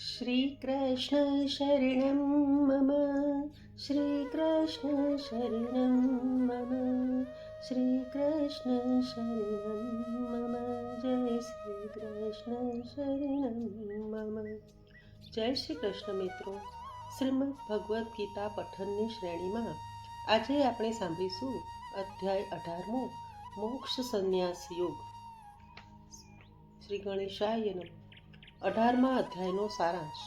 શ્રીકૃષ્ણ શરણમ મમ શ્રીકૃષ્ણ શરણમ મમ શ્રીકૃષ્ણ શરણમ મમ જય શ્રી કૃષ્ણ શરણમ મમ જય શ્રી કૃષ્ણ મિત્રો શ્રીમદ ભગવદ્ ગીતા પઠનની શ્રેણીમાં આજે આપણે સાંભળીશું અધ્યાય અઢારમો, મોક્ષ સંન્યાસ યોગ. શ્રી ગણેશાય નમઃ. અઢારમા અધ્યાયનો સારાંશ.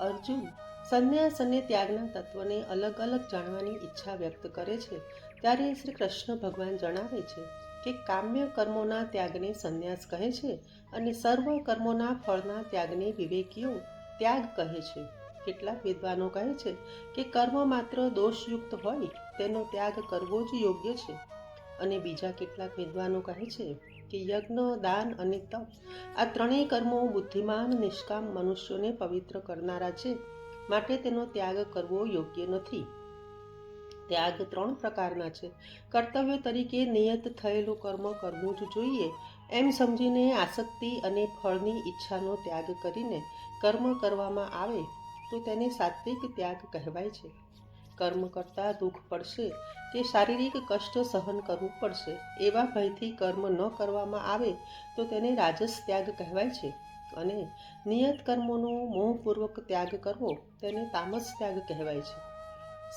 અર્જુન સંન્યાસ અને ત્યાગના તત્વને અલગ અલગ જાણવાની ઈચ્છા વ્યક્ત કરે છે, ત્યારે શ્રી કૃષ્ણ ભગવાન જણાવે છે કે કામ્ય કર્મોના ત્યાગને સંન્યાસ કહે છે અને સર્વ કર્મોના ફળના ત્યાગને વિવેકીઓ ત્યાગ કહે છે. કેટલાક વિદ્વાનો કહે છે કે કર્મ માત્ર દોષયુક્ત હોય, તેનો ત્યાગ કરવો જ યોગ્ય છે. અને બીજા કેટલાક વિદ્વાનો કહે છે કે યજ્ઞ, દાન અને તપ. આ ત્રણેય કર્મો બુદ્ધિમાન, નિષ્કામ મનુષ્યોને પવિત્ર કરનારા છે. માટે તેનો ત્યાગ કરવો યોગ્ય નથી. ત્યાગ ત્રણ પ્રકારના છે. કર્તવ્ય તરીકે નિયત થયેલું કર્મ કરવું જ જોઈએ. એમ સમજીને આસક્તિ અને ફળની ઈચ્છાનો ત્યાગ કરીને કર્મ કરવામાં આવે તો તેને સાત્વિક ત્યાગ કહેવાય છે. કર્મ કરતાં દુઃખ પડશે કે શારીરિક કષ્ટ સહન કરવું પડશે. એવા ભયથી કર્મ ન કરવામાં આવે તો તેને રાજસ ત્યાગ કહેવાય છે. અને નિયત કર્મોનો મોહપૂર્વક ત્યાગ કરવો તેને તામસ ત્યાગ કહેવાય છે.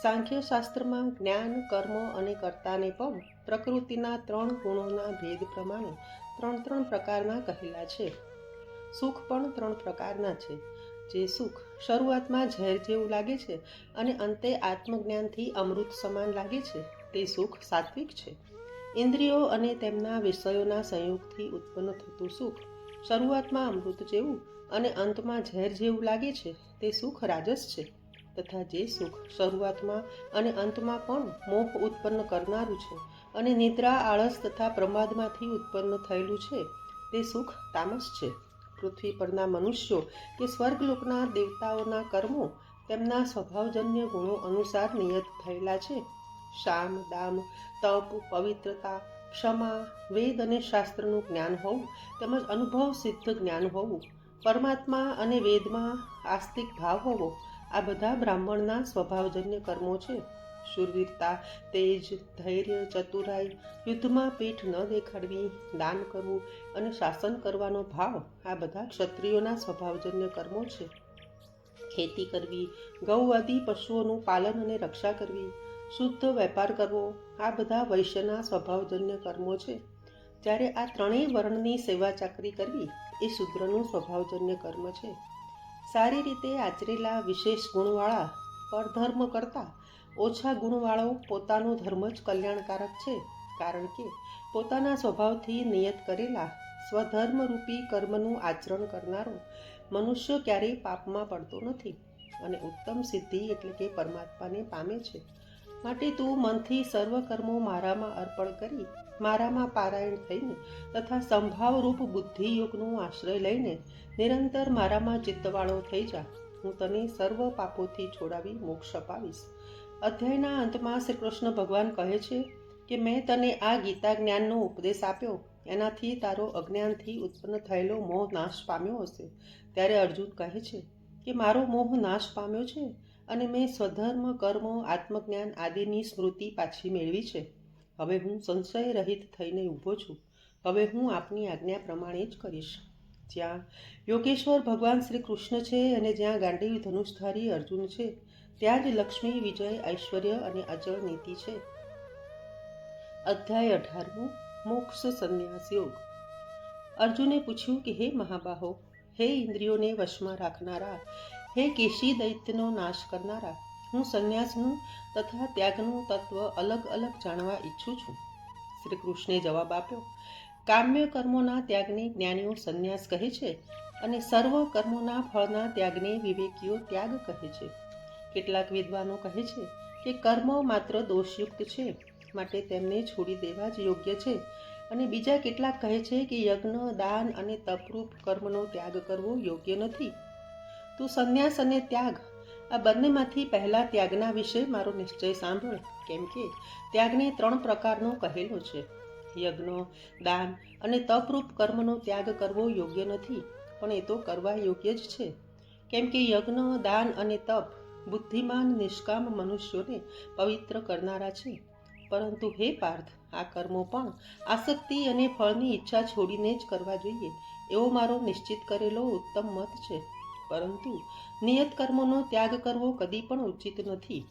સાંખ્ય શાસ્ત્રમાં જ્ઞાન, કર્મ અને કર્તાને પણ પ્રકૃતિના ત્રણ ગુણોના ભેદ પ્રમાણે ત્રણ ત્રણ પ્રકારના કહેલા છે. સુખ પણ ત્રણ પ્રકારના છે. જે સુખ શરૂઆતમાં ઝેર જેવું લાગે છે અને અંતે આત્મજ્ઞાનથી અમૃત સમાન લાગે છે. તે સુખ સાત્વિક છે. ઇન્દ્રિયો અને તેમના વિષયોના સંયોગથી ઉત્પન્ન થતું સુખ શરૂઆતમાં અમૃત જેવું અને અંતમાં ઝેર જેવું લાગે છે. તે સુખ રાજસ છે તથા જે સુખ શરૂઆતમાં અને અંતમાં પણ મોહ ઉત્પન્ન કરનારું છે અને નિદ્રા, આળસ તથા પ્રમાદમાંથી ઉત્પન્ન થયેલું છે. તે સુખ તામસ છે. પૃથ્વી પરના મનુષ્યો કે સ્વર્ગલોકના દેવતાઓના કર્મો તેમના સ્વભાવજન્ય ગુણો અનુસાર નિયત થયેલા છે. શામ, દામ, તપ, પવિત્રતા, ક્ષમા, વેદ અને શાસ્ત્રનું જ્ઞાન હોવું તેમજ અનુભવ સિદ્ધ જ્ઞાન હોવું, પરમાત્મા અને વેદમાં આસ્તિક ભાવ હોવો આ બધા બ્રાહ્મણના સ્વભાવજન્ય કર્મો છે. શૂરવીરતા તેજ, ધૈર્ય, ચતુરાઈ, યુદ્ધમાં પીઠ ન દેખાડવી, દાન કરવું અને શાસન કરવાનો ભાવ આ બધા ક્ષત્રિયોના સ્વભાવજન્ય કર્મો છે. ખેતી કરવી ગૌ આદિ પશુઓનું પાલન અને રક્ષા કરવી, શુદ્ધ વેપાર કરવો, આ બધા વૈશ્યના સ્વભાવજન્ય કર્મો છે. જ્યારે આ ત્રણેય વર્ણની સેવા ચાકરી કરવી, એ શુદ્રનું સ્વભાવજન્ય કર્મ છે. સારી રીતે આચરેલા વિશેષ ગુણવાળા પરધર્મ કરતાં ઓછા ગુણવાળો પોતાનો ધર્મ જ કલ્યાણકારક છે, કારણ કે પોતાના સ્વભાવથી નિયત કરેલા સ્વધર્મરૂપી કર્મનું આચરણ કરનારો મનુષ્ય ક્યારેય પાપમાં પડતો નથી અને ઉત્તમ સિદ્ધિ એટલે કે પરમાત્માને પામે છે. માટે તું મનથી સર્વ કર્મો મારામાં અર્પણ કરી, મારામાં પારાયણ થઈને તથા સંભાવરૂપ બુદ્ધિયોગનો આશ્રય લઈને નિરંતર મારામાં ચિત્તવાળો થઈ જા. હું તને સર્વ પાપોથી છોડાવી મોક્ષ અપાવીશ. અધ્યાયના અંતમાં શ્રી કૃષ્ણ ભગવાન કહે છે કે મેં તને આ ગીતા જ્ઞાનનો ઉપદેશ આપ્યો. એનાથી તારો અજ્ઞાનથી ઉત્પન્ન થયેલો મોહ નાશ પામ્યો હશે. ત્યારે અર્જુન કહે છે કે મારો મોહ નાશ પામ્યો છે અને મેં સ્વધર્મ, કર્મ, આત્મજ્ઞાન આદિની સ્મૃતિ પાછી મેળવી છે. હવે હું સંશય રહિત થઈને ઊભો છું. હવે હું આપની આજ્ઞા પ્રમાણે જ કરીશ. જ્યાં યોગેશ્વર ભગવાન શ્રી કૃષ્ણ છે અને જ્યાં ગાંડીવ ધનુષધારી અર્જુન છે. ત્યાં જ લક્ષ્મી, વિજય, ઐશ્વર્ય અને અજળ નીતિ છે. અધ્યાય અઢારમું, મોક્ષ સંન્યાસ યોગ. અર્જુને પૂછ્યું કે, હે મહાબાહો, હે ઇન્દ્રિયોને વશમાં રાખનારા, હે કેશી દૈત્યનો નાશ કરનારા, હું સંન્યાસનું તથા ત્યાગનું તત્વ અલગ અલગ જાણવા ઈચ્છું છું. શ્રી કૃષ્ણે જવાબ આપ્યો, કામ્ય કર્મોના ત્યાગને જ્ઞાનીઓ સંન્યાસ કહે છે અને સર્વ કર્મોના ફળના ત્યાગને વિવેકીઓ ત્યાગ કહે છે. કેટલાક વિદ્વાનો કહે છે કે કર્મ માત્ર દોષયુક્ત છે, માટે તેમને છોડી દેવા જ યોગ્ય છે. અને બીજા કેટલાક કહે છે કે યજ્ઞ, દાન અને તપરૂપ કર્મનો ત્યાગ કરવો યોગ્ય નથી. તું સંન્યાસ અને ત્યાગ, આ બંનેમાંથી પહેલાં ત્યાગના વિશે મારો નિશ્ચય સાંભળ. કેમ કે ત્યાગને ત્રણ પ્રકારનો કહેલો છે. યજ્ઞ, દાન અને તપરૂપ કર્મનો ત્યાગ કરવો યોગ્ય નથી, પણ એ તો કરવા યોગ્ય જ છે. કેમ કે યજ્ઞ, દાન અને તપ બુદ્ધિમાન નિષ્કામ મનુષ્યોને પવિત્ર કરનારા છે. પરંતુ હે પાર્થ, આ કર્મો પણ આસક્તિ અને ફળની ઈચ્છા છોડીને જ કરવા જોઈએ. એવો મારો નિશ્ચિત કરેલો ઉત્તમ મત છે. પરંતુ નિયત કર્મોનો ત્યાગ કરવો કદી પણ ઉચિત નથી.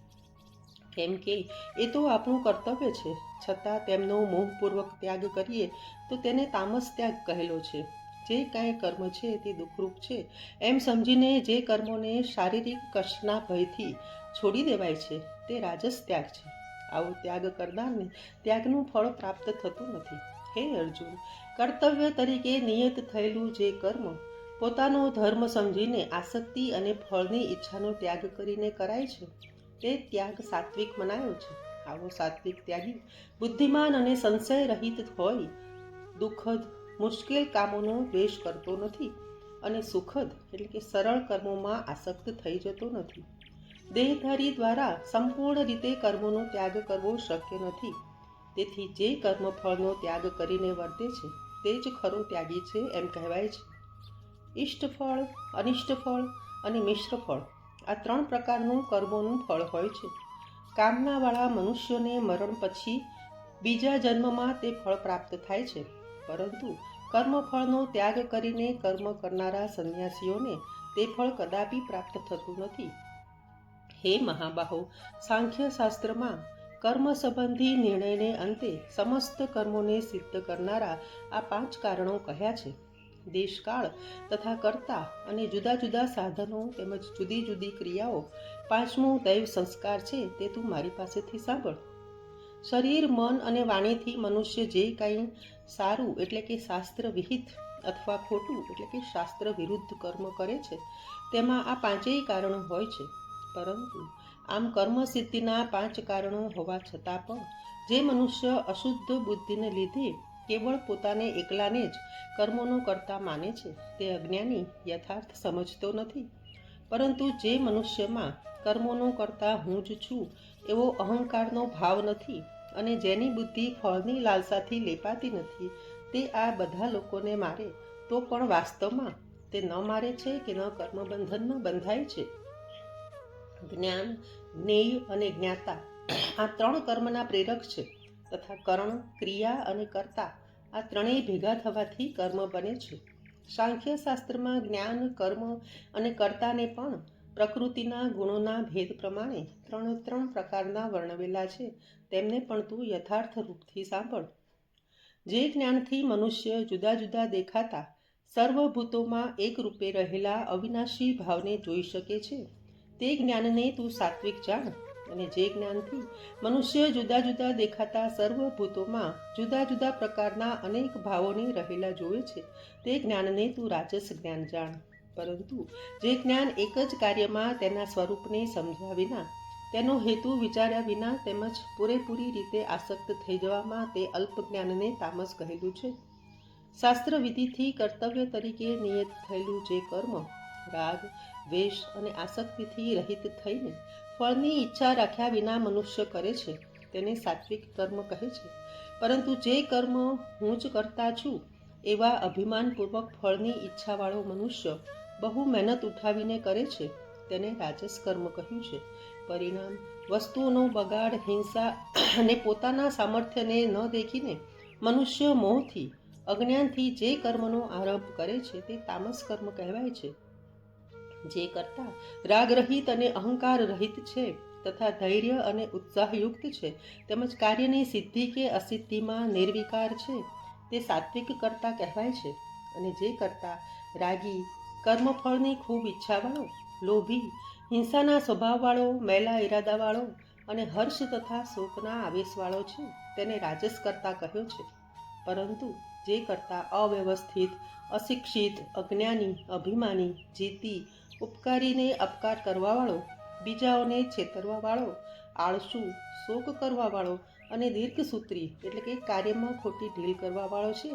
કેમ કે એ તો આપણું કર્તવ્ય છે. છતાં તેમનો મોહપૂર્વક ત્યાગ કરીએ તો તેને તામસ ત્યાગ કહેલો છે. જે કાંઈ કર્મ છે તે દુઃખરૂપ છે. એમ સમજીને જે કર્મોને શારીરિક કષ્ટના ભયથી છોડી દેવાય છે, તે રાજસ ત્યાગ છે. આવો ત્યાગ કરનારને ત્યાગનું ફળ પ્રાપ્ત થતું નથી. હે અર્જુન, કર્તવ્ય તરીકે નિયત થયેલું જે કર્મ, પોતાનો ધર્મ સમજીને આસક્તિ અને ફળની ઈચ્છાનો ત્યાગ કરીને કરાય છે, તે ત્યાગ સાત્વિક મનાયો છે. આવો સાત્વિક ત્યાગી, બુદ્ધિમાન અને સંશય રહિત હોય, દુઃખદ મુશ્કેલ કામોનો દ્વેષ કરતો નથી અને સુખદ એટલે કે સરળ કર્મોમાં આસક્ત થઈ જતો નથી. દેહધારી દ્વારા સંપૂર્ણ રીતે કર્મોનો ત્યાગ કરવો શક્ય નથી. તેથી જે કર્મફળનો ત્યાગ કરીને વર્તે છે, તે જ ખરો ત્યાગી છે એમ કહેવાય છે. ઇષ્ટફળ અનિષ્ટફળ અને મિશ્ર ફળ આ ત્રણ પ્રકારનું કર્મોનું ફળ હોય છે. કામનાવાળા મનુષ્યોને મરણ પછી બીજા જન્મમાં તે ફળ પ્રાપ્ત થાય છે. પરંતુ કર્મફળનો ત્યાગ કરીને કર્મ કરનારા સંન્યાસીઓને તે ફળ કદાપી પ્રાપ્ત થતું નથી. હે મહાબાહો સાંખ્ય શાસ્ત્રમાં કર્મ સંબંધી નિર્ણયને અંતે સમસ્ત કર્મોને સિદ્ધ કરનારા આ પાંચ કારણો કહ્યા છે. દેશકાળ તથા કર્તા અને જુદા જુદા સાધનો તેમજ જુદી જુદી ક્રિયાઓ પાંચમું દૈવ સંસ્કાર છે તે તું મારી પાસેથી સાંભળ. શરીર, મન અને વાણીથી મનુષ્ય જે કાંઈ સારું એટલે કે શાસ્ત્ર વિહિત અથવા ખોટું એટલે કે શાસ્ત્ર વિરુદ્ધ કર્મ કરે છે, તેમાં આ પાંચેય કારણો હોય છે. પરંતુ આમ કર્મ સિદ્ધિના પાંચ કારણો હોવા છતાં પણ જે મનુષ્ય અશુદ્ધ બુદ્ધિને લીધે કેવળ પોતાને એકલાને જ કર્મોનો કરતા માને છે, તે અજ્ઞાની યથાર્થ સમજતો નથી. પરંતુ જે મનુષ્યમાં કર્મોનો કરતા હું જ છું, એવો અહંકારનો ભાવ નથી અને જેની બુદ્ધિ ફળની લાલસાથી લેપાતી નથી, તે આ બધા લોકોને મારે, તો પણ વાસ્તવમાં તે ન મારે છે કે ન કર્મબંધનમાં બંધાય છે? જ્ઞાન, જ્ઞેય અને જ્ઞાતા આ ત્રણ કર્મના પ્રેરક છે તથા કર્ણ, ક્રિયા અને કર્તા આ ત્રણેય ભેગા થવાથી કર્મ બને છે. સાંખ્ય શાસ્ત્રમાં જ્ઞાન, કર્મ અને કર્તાને પણ પ્રકૃતિના ગુણોના ભેદ પ્રમાણે ત્રણ ત્રણ પ્રકારના વર્ણવેલા છે. તેમને પણ તું યથાર્થ રૂપથી સાંભળ. જે જ્ઞાનથી મનુષ્ય જુદા જુદા દેખાતા, સર્વભૂતોમાં એકરૂપે રહેલા અવિનાશી ભાવને જોઈ શકે છે. તે જ્ઞાનને તું સાત્વિક જાણ અને જે જ્ઞાનથી મનુષ્ય જુદા જુદા દેખાતા સર્વભૂતોમાં જુદા જુદા પ્રકારના અનેક ભાવોને રહેલા જોવે છે, તે જ્ઞાનને તું રાજસ જ્ઞાન જાણ. પરંતુ જે જ્ઞાન એક જ કાર્યમાં તેના સ્વરૂપને સમજ્યા વિના, તેનો હેતુ વિચાર્યા વિના તેમજ પૂરેપૂરી રીતે આસક્ત થઈ જવામાં તે અલ્પ જ્ઞાનને તામસ કહેલું છે. શાસ્ત્ર વિધિથી કર્તવ્ય તરીકે નિયત થયેલું જે કર્મ, રાગ, દ્વેષ અને આસક્તિથી રહિત થઈને ફળની ઈચ્છા રાખ્યા વિના મનુષ્ય કરે છે, તેને સાત્વિક કર્મ કહે છે. પરંતુ જે કર્મ હું જ કરતા છું, એવા અભિમાનપૂર્વક ફળની ઈચ્છાવાળો મનુષ્ય બહુ મહેનત ઉઠાવીને કરે છે. તેને રાજસ કર્મ કહ્યું છે. પરિણામ, વસ્તુઓનો બગાડ, હિંસા અને પોતાના સામર્થ્યને ન દેખીને મનુષ્ય મોહથી અજ્ઞાનથી જે કર્મનો આરંભ કરે છે તે તામસ કર્મ કહેવાય છે. જે કરતા રાગ રહિત અને અહંકાર રહિત છે તથા ધૈર્ય અને ઉત્સાહયુક્ત છે તેમજ કાર્યની સિદ્ધિ કે અસિદ્ધિમાં નિર્વિકાર છે તે સાત્વિક કરતા કહેવાય છે અને જે કરતા રાગી કર્મફળની ખૂબ ઈચ્છાવાળો, લોભી, હિંસાના સ્વભાવવાળો, મેલા ઈરાદાવાળો અને હર્ષ તથા શોકના આવેશવાળો છે, તેને રાજસ કરતા કહ્યો છે. પરંતુ જે કરતા અવ્યવસ્થિત, અશિક્ષિત, અજ્ઞાની, અભિમાની, જીતી, ઉપકારીને અપકાર કરવાવાળો, બીજાઓને છેતરવાવાળો, આળસુ, શોક કરવાવાળો અને દીર્ઘસૂત્રી એટલે કે કાર્યમાં ખોટી ઢીલ કરવાવાળો છે,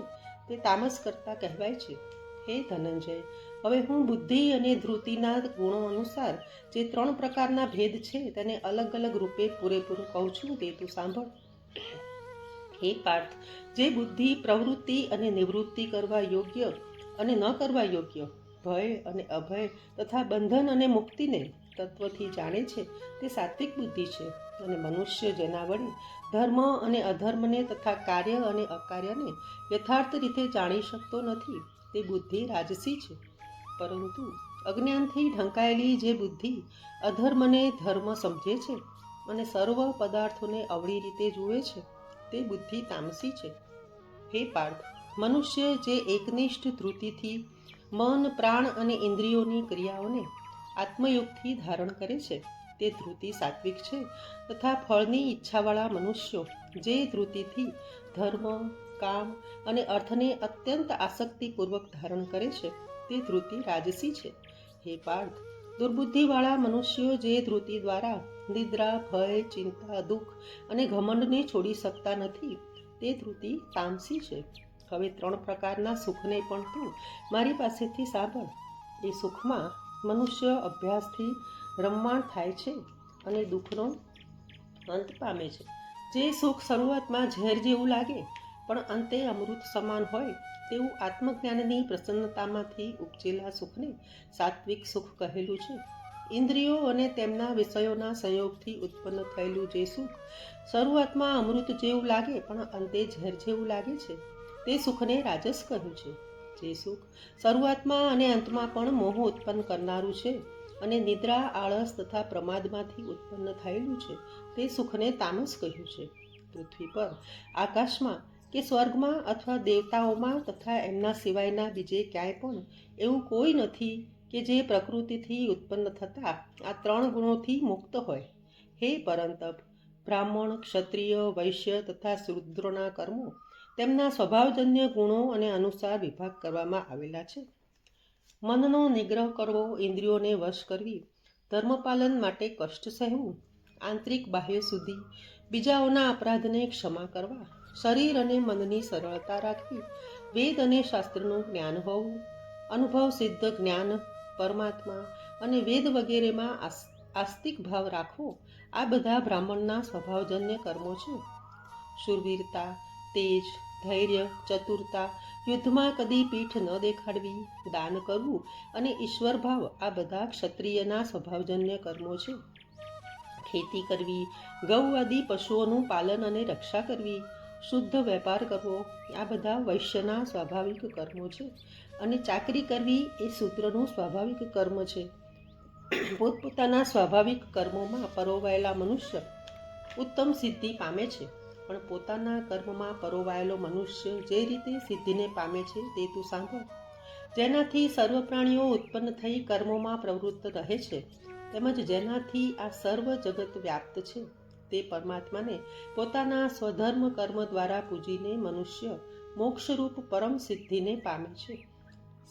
તે તામસ કરતા કહેવાય છે. હે ધનંજય, હવે હું બુદ્ધિ અને ધૃતિના ગુણો અનુસાર જે ત્રણ પ્રકારના ભેદ છે તેને અલગ અલગ રૂપે પૂરેપૂરું કહું છું તે તું સાંભળ. હે પાર્થ, જે બુદ્ધિ, પ્રવૃત્તિ અને નિવૃત્તિ કરવા યોગ્ય અને ન કરવા યોગ્ય, ભય અને અભય તથા બંધન અને મુક્તિને તત્વથી જાણે છે, તે સાત્વિક બુદ્ધિ છે અને મનુષ્ય જેના વડે ધર્મ અને અધર્મને તથા કાર્ય અને અકાર્યને યથાર્થ રીતે જાણી શકતો નથી. તે બુદ્ધિ રાજસી છે. પરંતુ અજ્ઞાનથી ઢંકાયેલી જે બુદ્ધિ અધર્મને ધર્મ સમજે છે અને સર્વ પદાર્થોને અવળી રીતે જુએ છે, તે બુદ્ધિ તામસી છે. હે પાર્થ, મનુષ્ય જે એકનિષ્ઠ ધૃતિથી મન, પ્રાણ અને ઇન્દ્રિયોની ક્રિયાઓને આત્મયોગથી ધારણ કરે છે, તે ધૃતિ સાત્વિક છે તથા ફળની ઈચ્છાવાળા મનુષ્યો જે ધૃતિથી ધર્મ કામ અને અર્થને અત્યંત આસક્તિપૂર્વક ધારણ કરે છે તે ધૃતિ રાજસી છે. હે પાર્થ, દુર્બુદ્ધિવાળા મનુષ્યો જે ધૃતિ દ્વારા નિદ્રા, ભય, ચિંતા, દુઃખ અને ઘમંડને છોડી શકતા નથી, તે ધૃતિ તામસી છે. હવે ત્રણ પ્રકારના સુખને પણ તું મારી પાસેથી સાંભળ. એ સુખમાં મનુષ્ય અભ્યાસથી રમમાણ થાય છે અને દુઃખનો અંત પામે છે. જે સુખ શરૂઆતમાં ઝેર જેવું લાગે પણ અંતે અમૃત સમાન હોય તેવું આત્મજ્ઞાનની પ્રસન્નતામાંથી ઉપજેલા સુખને સાત્વિક સુખ કહેલું છે. ઇન્દ્રિયો અને તેમના વિષયોના સંયોગથી ઉત્પન્ન થયેલું જે સુખ શરૂઆતમાં અમૃત જેવું લાગે પણ અંતે ઝેર જેવું લાગે છે તે સુખને રાજસ કહ્યું છે. જે સુખ શરૂઆતમાં અને અંતમાં પણ મોહ ઉત્પન્ન કરનારું છે અને નિદ્રા, આળસ તથા પ્રમાદમાંથી ઉત્પન્ન થયેલું છે તે સુખને તામસ કહ્યું છે. પૃથ્વી પર આકાશમાં કે સ્વર્ગમાં અથવા દેવતાઓમાં તથા એમના સિવાયના બીજે ક્યાંય પણ એવું કોઈ નથી કે જે પ્રકૃતિથી ઉત્પન્ન થતા આ ત્રણ ગુણોથી મુક્ત હોય. હે પરંતપ બ્રાહ્મણ, ક્ષત્રિય, વૈશ્ય તથા શુદ્રોના કર્મો તેમના સ્વભાવજન્ય ગુણો અને અનુસાર વિભાગ કરવામાં આવેલા છે. મનનો નિગ્રહ કરવો, ઇન્દ્રિયોને વશ કરવી, ધર્મપાલન માટે કષ્ટ સહેવું, આંતરિક બાહ્ય સુધી બીજાઓના અપરાધને ક્ષમા કરવા શરીર અને મનની સરળતા રાખવી. વેદ અને શાસ્ત્રનું જ્ઞાન હોવું, અનુભવ સિદ્ધ જ્ઞાન, પરમાત્મા અને વેદ વગેરેમાં આસ- આસ્તિક ભાવ રાખવો, આ બધા બ્રાહ્મણના સ્વભાવજન્ય કર્મો છે. શૂરવીરતા, તેજ, ધૈર્ય, ચતુરતા, યુદ્ધમાં કદી પીઠ ન દેખાડવી, દાન કરવું અને ઈશ્વર ભાવ આ બધા ક્ષત્રિયના સ્વભાવજન્ય કર્મો છે. ખેતી કરવી, ગૌ આદિ પશુઓનું પાલન અને રક્ષા કરવી શુદ્ધ વેપાર કરવો, આ બધા વૈશ્યના સ્વાભાવિક કર્મો છે. અને ચાકરી કરવી એ સૂત્રનું સ્વાભાવિક કર્મ છે. પોતપોતાના સ્વાભાવિક કર્મોમાં પરોવાયેલા મનુષ્ય ઉત્તમ સિદ્ધિ પામે છે. પણ પોતાના કર્મમાં પરોવાયેલો મનુષ્ય જે રીતે સિદ્ધિને પામે છે તે તું સાંભળ. જેનાથી સર્વ પ્રાણીઓ ઉત્પન્ન થઈ કર્મોમાં પ્રવૃત્ત રહે છે, તેમજ જેનાથી આ સર્વ જગત વ્યાપ્ત છે. તે પરમાત્માને પોતાના સ્વધર્મ કર્મ દ્વારા પૂજીને મનુષ્ય મોક્ષરૂપ પરમ સિદ્ધિને પામે છે.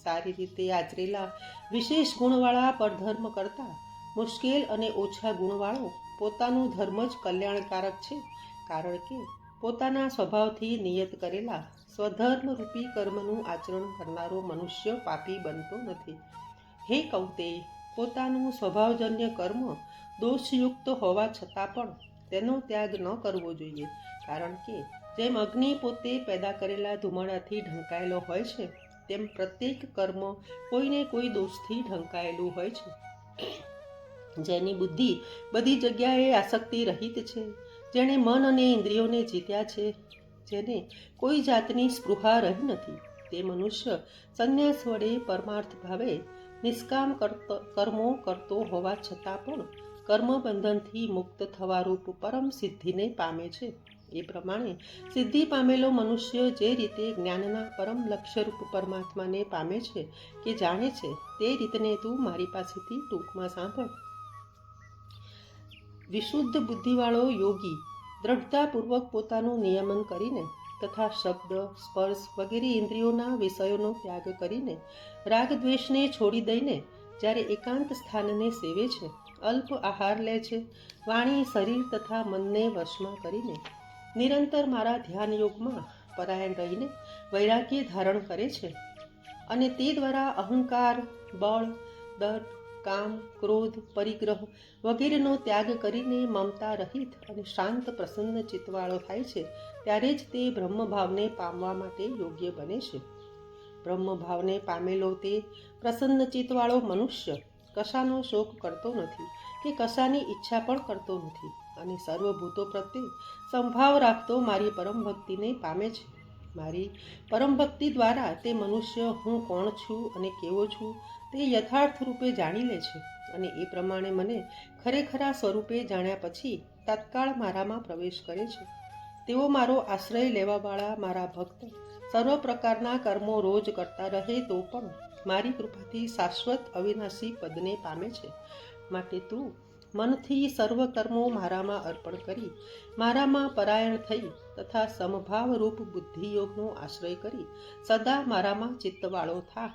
સારી રીતે આચરેલા વિશેષ ગુણવાળા પરધર્મ કરતાં મુશ્કેલ અને ઓછા ગુણવાળો પોતાનું ધર્મ જ કલ્યાણકારક છે, કારણ કે પોતાના સ્વભાવથી નિયત કરેલા સ્વધર્મરૂપી કર્મનું આચરણ કરનારો મનુષ્ય પાપી બનતો નથી. હે કૌતે પોતાનું સ્વભાવજન્ય કર્મ દોષયુક્ત હોવા છતાં પણ તેનો ત્યાગ ન કરવો જોઈએ. કારણ કે જેમ અગ્નિ પોતે પેદા કરેલા ધુમાડાથી ઢંકાયેલો હોય છે, તેમ પ્રત્યેક કર્મ કોઈને કોઈ દોષથી ઢંકાયેલું હોય છે. જેની બુદ્ધિ બધી જગ્યાએ આસક્તિ રહિત છે, જેણે મન અને ઇન્દ્રિયોને જીત્યા છે, જેને કોઈ જાતની સ્પૃહા રહી નથી. તે મનુષ્ય સંન્યાસ વડે પરમાર્થ ભાવે નિષ્કામ કર્મો કરતો હોવા છતાં પણ કર્મબંધનથી મુક્ત થવા રૂપ પરમ સિદ્ધિને પામે છે. એ પ્રમાણે સિદ્ધિ પામેલો મનુષ્ય જે રીતે જ્ઞાનના પરમ લક્ષ્યરૂપ પરમાત્માને પામે છે કે જાણે છે, તે રીતને તું મારી પાસેથી ટૂંકમાં સાંભળ. વિશુદ્ધ બુદ્ધિવાળો યોગી દ્રઢતાપૂર્વક પોતાનું નિયમન કરીને તથા શબ્દ, સ્પર્શ વગેરે ઇન્દ્રિયોના વિષયોનો ત્યાગ કરીને રાગ દ્વેષને છોડી દઈને જ્યારે એકાંત સ્થાનને સેવે છે અલ્પ આહાર લે છે. વાણી, શરીર તથા મનને વશમાં કરીને નિરંતર મારા ધ્યાન યોગમાં પરાયણ રહીને વૈરાગ્ય ધારણ કરે છે અને તે દ્વારા અહંકાર, બળ દટ કામ, ક્રોધ, પરિગ્રહ વગેરેનો ત્યાગ કરીને મમતા રહિત અને શાંત પ્રસન્ન ચિત્તવાળો થાય છે ત્યારે જ તે બ્રહ્મભાવને પામવા માટે યોગ્ય બને છે. બ્રહ્મભાવને પામેલો તે પ્રસન્ન ચિત્તવાળો મનુષ્ય કશાનો શોક કરતો નથી કે કશાની ઈચ્છા પણ કરતો નથી અને સર્વભૂતો પ્રત્યે સંભાવ રાખતો મારી પરમ ભક્તિને પામે છે. મારી પરમ ભક્તિ દ્વારા તે મનુષ્ય હું કોણ છું અને કેવો છું તે યથાર્થ રૂપે જાણી લે છે અને એ પ્રમાણે મને ખરેખરા સ્વરૂપે જાણ્યા પછી તત્કાળ મારામાં પ્રવેશ કરે છે. તેઓ મારો આશ્રય લેવાવાળા મારા ભક્ત સર્વ પ્રકારના કર્મો રોજ કરતા રહે તો પણ મારી કૃપાથી શાશ્વત અવિનાશી પદને પામે છે. માટે તું મનથી સર્વ કર્મો મારામાં અર્પણ કરી, મારામાં પરાયણ થઈ તથા સમભાવરૂપ બુદ્ધિયોગનો આશ્રય કરી, સદા મારામાં ચિત્તવાળો થા.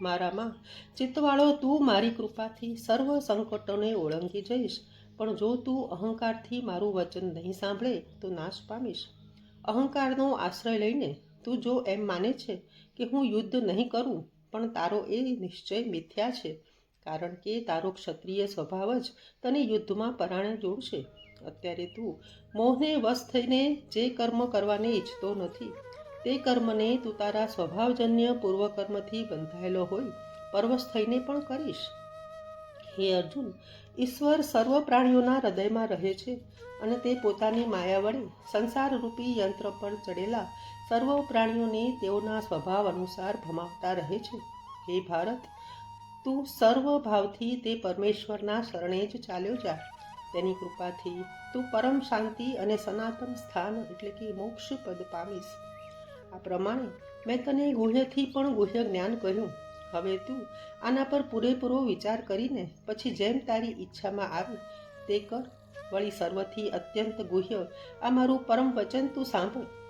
મારામાં ચિત્તવાળો તું મારી કૃપાથી સર્વ સંકટોને ઓળંગી જઈશ, પણ જો તું અહંકારથી મારું વચન નહીં સાંભળે તો નાશ પામીશ. અહંકારનો આશ્રય લઈને તું જો એમ માને છે કે હું યુદ્ધ નહીં કરું પણ તારો એ નિશ્ચય મિથ્યા છે, કારણ કે તારો ક્ષત્રિય સ્વભાવ જ તને યુદ્ધમાં પરાણે જોડશે. અત્યારે તું મોહને વશ થઈને જે કર્મ કરવાને ઈચ્છતો નથી, તે કર્મને તું તારા સ્વભાવજન્ય પૂર્વકર્મથી બંધાયેલો હોય, પરવશ થઈને પણ કરીશ. હે અર્જુન, ઈશ્વર સર્વ પ્રાણીઓના હૃદયમાં રહે છે અને તે પોતાની માયા વડે સંસારરૂપી યંત્ર પર ચડેલા સર્વ પ્રાણીઓને તેઓના સ્વભાવ અનુસાર ભમાવતા રહે છે. હે ભારત, તું સર્વ ભાવથી તે પરમેશ્વરના શરણે જ ચાલ્યો જા. તેની કૃપાથી તું પરમ શાંતિ અને સનાતન સ્થાન એટલે કે મોક્ષ પદ પામીશ. આ પ્રમાણે મેં તને ગુહ્યથી પણ ગુહ્ય જ્ઞાન કહ્યું. હવે તું આના પર પૂરેપૂરો વિચાર કરીને પછી જેમ તારી ઈચ્છામાં આવે તે કર. વળી સર્વથી અત્યંત ગુહ્ય આ મારું પરમ વચન તું સાંભળ.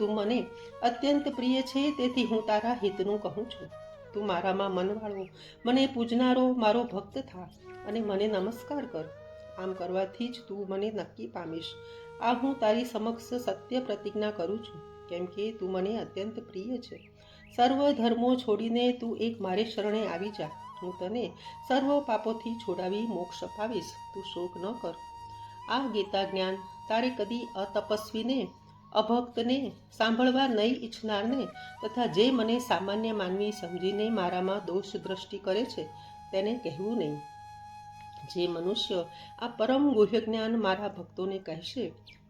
તું મને અત્યંત પ્રિય છે, તેથી હું તારા હિતનું કહું છું. તું મારામાં મનવાળો મને પૂજનારો મારો ભક્ત થા અને મને નમસ્કાર કર. આમ કરવાથી જ તું મને નક્કી પામીશ. આ હું તારી સમક્ષ સત્ય પ્રતિજ્ઞા કરું છું, કેમ કે તું મને અત્યંત પ્રિય છે. સર્વ ધર્મો છોડીને તું એક મારે શરણે આવી જા. હું તને સર્વ પાપોથી છોડાવી મોક્ષ અપાવીશ. તું શોક ન કર. આ ગીતા જ્ઞાન તારે કદી અતપસ્વીને અભક્તને સાંભળવા નહીં ઈચ્છનારને તથા જે મને સામાન્ય માનવી સમજીને મારામાં દોષ દ્રષ્ટિ કરે છે, તેને કહેવું નહીં. જે મનુષ્ય આ પરમ ગુહ્ય જ્ઞાન મારા ભક્તોને કહેશે,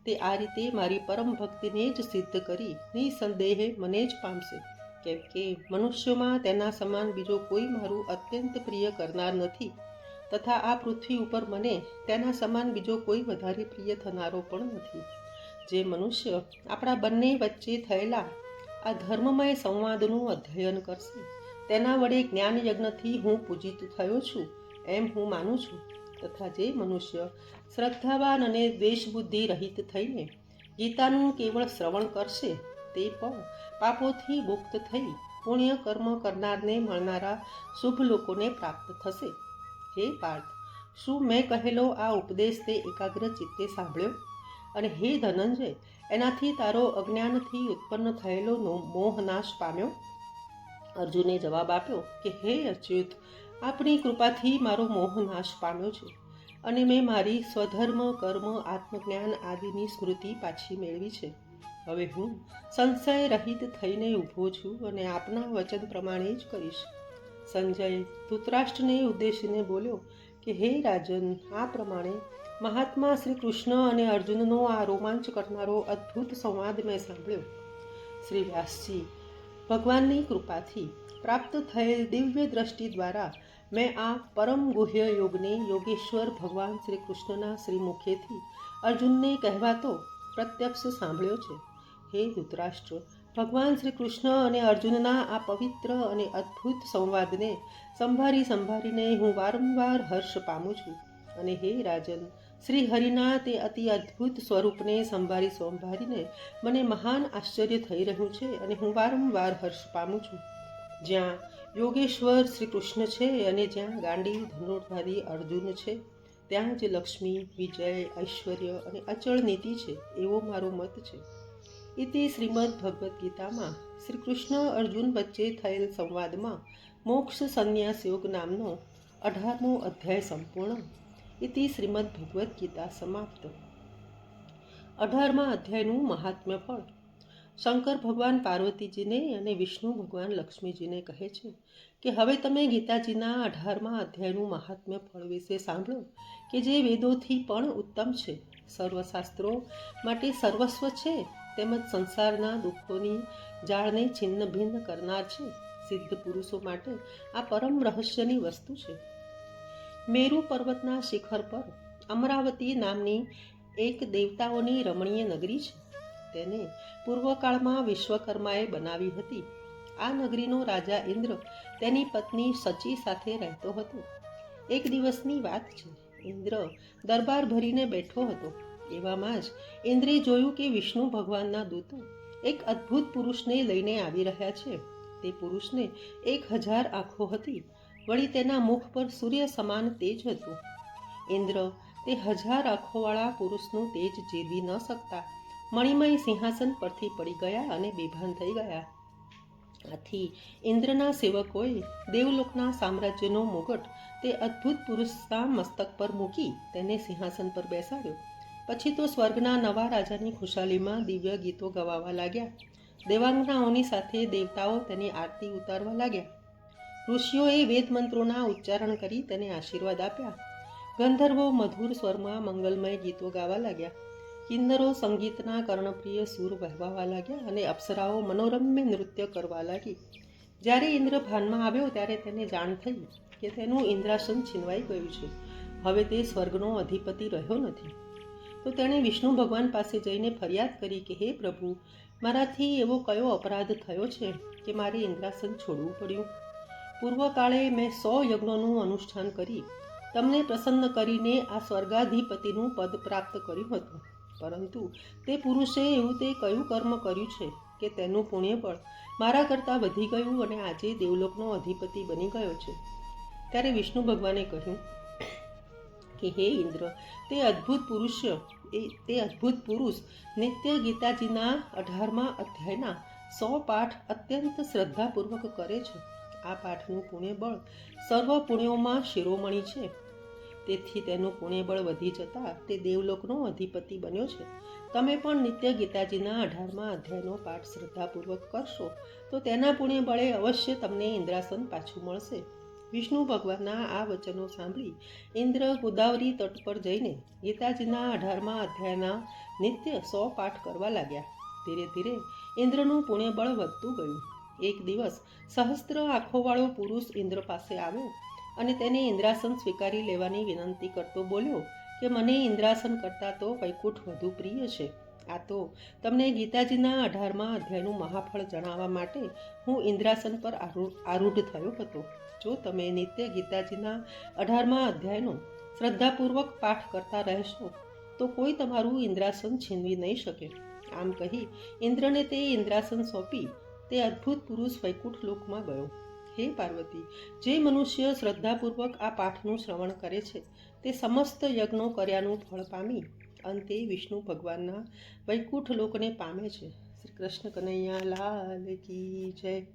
તે આ રીતે મારી પરમ ભક્તિને જ સિદ્ધ કરી નિસંદેહે મને જ પામશે. કેમ કે મનુષ્યોમાં તેના સમાન બીજો કોઈ મારું અત્યંત પ્રિય કરનાર નથી, તથા આ પૃથ્વી ઉપર મને તેના સમાન બીજો કોઈ વધારે પ્રિય થનારો પણ નથી. જે મનુષ્ય આપણા બંને વચ્ચે થયેલા આ ધર્મમય સંવાદનું અધ્યયન કરશે. તેના વડે જ્ઞાન યજ્ઞથી હું પૂજિત થયો છું, એમ હું માનું છું, તથા જે મનુષ્ય શ્રદ્ધાવાન અને દ્વેષબુદ્ધિ રહિત થઈને ગીતાનું કેવળ શ્રવણ કરશે, તે પણ પાપોથી મુક્ત થઈ પુણ્ય કર્મ કરનારને મળનારા શુભ લોકોને પ્રાપ્ત થશે. હે પાર્થ, શું મેં કહેલો આ ઉપદેશ તે એકાગ્ર ચિત્તે સાંભળ્યો? અને હે ધનંજય, એનાથી તારો અજ્ઞાનથી ઉત્પન્ન થયેલો મોહનાશ પામ્યો? અર્જુને જવાબ આપ્યો કે, હે અચ્યુત, આપણી કૃપાથી મારો મોહનાશ પામ્યો છે અને મેં મારી સ્વધર્મ, કર્મ, આત્મજ્ઞાન આદિની સ્મૃતિ પાછી મેળવી છે. હવે હું સંશય રહિત થઈને ઊભો છું અને આપના વચન પ્રમાણે જ કરીશ. સંજય ધૃતરાષ્ટ્રને ઉદ્દેશીને બોલ્યો કે, હે રાજન, આ પ્રમાણે મહાત્મા શ્રી કૃષ્ણ અને અર્જુનનો આ રોમાંચ કરનારો અદ્ભુત સંવાદ મેં સાંભળ્યો. શ્રી વ્યાસજી, ભગવાનની કૃપાથી પ્રાપ્ત થયેલ દિવ્ય દ્રષ્ટિ દ્વારા મેં આ પરમ ગુહ્ય યોગને યોગેશ્વર ભગવાન શ્રી કૃષ્ણના શ્રી મુખેથી અર્જુનને કહેવાતો પ્રત્યક્ષ સાંભળ્યો છે. હે ધૃતરાષ્ટ્ર, ભગવાન શ્રી કૃષ્ણ અને અર્જુનના આ પવિત્ર અને અદ્ભુત સંવાદને સંભાળી સંભાળીને હું વારંવાર હર્ષ પામું છું. અને હે રાજન શ્રી હરિના તે અતિ અદ્ભુત સ્વરૂપને સંભાળી સંભાળીને મને મહાન આશ્ચર્ય થઈ રહ્યું છે અને હું વારંવાર હર્ષ પામું છું. જ્યાં યોગેશ્વર શ્રી કૃષ્ણ છે અને જ્યાં ગાંડી ધનુર્ધારી અર્જુન છે, ત્યાં જ લક્ષ્મી, વિજય, ઐશ્વર્ય અને અચળ નીતિ છે એવો મારો મત છે. ઇતિ શ્રીમદ ભગવદ્ ગીતામાં શ્રી કૃષ્ણ અર્જુન વચ્ચે થયેલ સંવાદમાં મોક્ષ સંન્યાસ યોગ નામનો અઢારમો અધ્યાય સંપૂર્ણ ઇતિ શ્રીમદ ભગવદ્ ગીતા સમાપ્ત અઢારમા અધ્યાયનું મહાત્મ્ય ફળ। શંકર ભગવાન પાર્વતીજીને અને વિષ્ણુ ભગવાન લક્ષ્મીજીને કહે છે કે, હવે તમે ગીતાજીના અઢારમા અધ્યાયનું મહાત્મ્ય ફળ વિશે સાંભળો કે જે વેદોથી પણ ઉત્તમ છે. સર્વશાસ્ત્રો માટે સર્વસ્વ છે, તેમજ સંસારના દુઃખોની જાળને છિન્ન ભિન્ન કરનાર છે. સિદ્ધ પુરુષો માટે આ પરમ રહસ્યની વસ્તુ છે. મેરુ પર્વતના શિખર પર અમરાવતી નામની એક દેવતાઓની રમણીય નગરી છે. તેને પૂર્વકાળમાં વિશ્વકર્માએ બનાવી હતી. આ નગરીનો રાજા ઇન્દ્ર તેની પત્ની સચી સાથે રહેતો હતો. એક દિવસની વાત છે. ઇન્દ્ર દરબાર ભરીને બેઠો હતો. એવામાં જ ઇન્દ્રે જોયું કે વિષ્ણુ ભગવાનના દૂતો એક અદ્ભુત પુરુષને લઈને આવી રહ્યા છે. તે પુરુષને એક હજાર આંખો હતી. વળી તેના મુખ પર સૂર્ય સમાન તેજ હતું. ઇન્દ્ર તે હજાર આંખોવાળા પુરુષનું તેજ જીરવી ન શકતા મણિમય સિંહાસન પરથી પડી ગયા અને બેભાન થઈ ગયા. આથી ઇન્દ્રના સેવકોએ દેવલોકના સામ્રાજ્યનો મુગટ તે અદ્ભુત પુરુષના મસ્તક પર મૂકી તેને સિંહાસન પર બેસાડ્યો. પછી તો સ્વર્ગના નવા રાજાની ખુશાલીમાં દિવ્ય ગીતો ગવાવા લાગ્યા. દેવાંગનાઓની સાથે દેવતાઓ તેની આરતી ઉતારવા લાગ્યા. ઋષિઓએ વેદમંત્રોના ઉચ્ચારણ કરી તેને આશીર્વાદ આપ્યા. ગંધર્વો મધુર સ્વરમાં મંગલમય ગીતો ગાવા લાગ્યા. કિન્નરો સંગીતના કર્ણપ્રિય સૂર વહેવાવા લાગ્યા અને અપ્સરાઓ મનોરમ્ય નૃત્ય કરવા લાગી. જ્યારે ઇન્દ્ર ભાનમાં આવ્યો ત્યારે તેને જાણ થઈ કે તેનું ઇન્દ્રાસન છીનવાઈ ગયું છે. હવે તે સ્વર્ગનો અધિપતિ રહ્યો નથી. તો તેણે વિષ્ણુ ભગવાન પાસે જઈને ફરિયાદ કરી કે, હે પ્રભુ, મારાથી એવો કયો અપરાધ થયો છે કે મારે ઇન્દ્રાસન છોડવું પડ્યું? પૂર્વકાળે મેં સો યજ્ઞોનું અનુષ્ઠાન કરી તમને પ્રસન્ન કરીને આ સ્વર્ગાધિપતિનું પદ પ્રાપ્ત કર્યું હતું. પરંતુ તે પુરુષે એવું તે કયું કર્મ કર્યું છે કે તેનું પુણ્યબળ મારા કરતાં વધી ગયું અને આજે દેવલોકનો અધિપતિ બની ગયો છે? ત્યારે વિષ્ણુ ભગવાને કહ્યું કે, હે ઇન્દ્ર, તે અદ્ભુત પુરુષ એ તે અદ્ભુત પુરુષ નિત્ય ગીતાજીના અઢારમા અધ્યાયના સો પાઠ અત્યંત શ્રદ્ધાપૂર્વક કરે છે. આ પાઠનું પુણ્યબળ સર્વ પુણ્યોમાં શિરોમણી છે. તેથી તેનું પુણ્યબળ વધી જતાં તે દેવલોકનો અધિપતિ બન્યો છે. તમે પણ નિત્ય ગીતાજીના અઢારમાં અધ્યાયનો પાઠ શ્રદ્ધાપૂર્વક કરશો, તો તેના પુણ્યબળે અવશ્ય તમને ઇન્દ્રાસન પાછું મળશે. વિષ્ણુ ભગવાનના આ વચનો સાંભળી ઇન્દ્ર ગોદાવરી તટ પર જઈને ગીતાજીના અઢારમાં અધ્યાયના નિત્ય સો પાઠ કરવા લાગ્યા. ધીરે ધીરે ઇન્દ્રનું પુણ્યબળ વધતું ગયું. એક દિવસ સહસ્ત્ર આંખોવાળો પુરુષ ઇન્દ્ર પાસે આવ્યો અને તેને ઇન્દ્રાસન સ્વીકારી લેવાની વિનંતી કરતો બોલ્યો કે મને ઇન્દ્રાસન કરતાં તો વૈકુંઠ વધુ પ્રિય છે. આ તો તમને ગીતાજીના અઢારમાં અધ્યાયનું મહાફળ જણાવવા માટે હું ઇન્દ્રાસન પર આરૂ- આરૂઢ થયો હતો. જો તમે નિત્ય ગીતાજીના અઢારમાં અધ્યાયનો શ્રદ્ધાપૂર્વક પાઠ કરતા રહેશો, તો કોઈ તમારું ઇન્દ્રાસન છીનવી નહીં શકે. આમ કહી ઇન્દ્રને તે ઇન્દ્રાસન સોંપી તે અદ્ભુત પુરુષ વૈકુંઠ લોકમાં ગયો. હે પાર્વતી, જે મનુષ્ય શ્રદ્ધાપૂર્વક આ પાઠનું શ્રવણ કરે છે, તે સમસ્ત યજ્ઞો કર્યાનું ફળ પામી, અંતે વિષ્ણુ ભગવાનના વૈકુંઠ લોકને પામે છે. શ્રી કૃષ્ણ કનૈયા લાલ કી જય.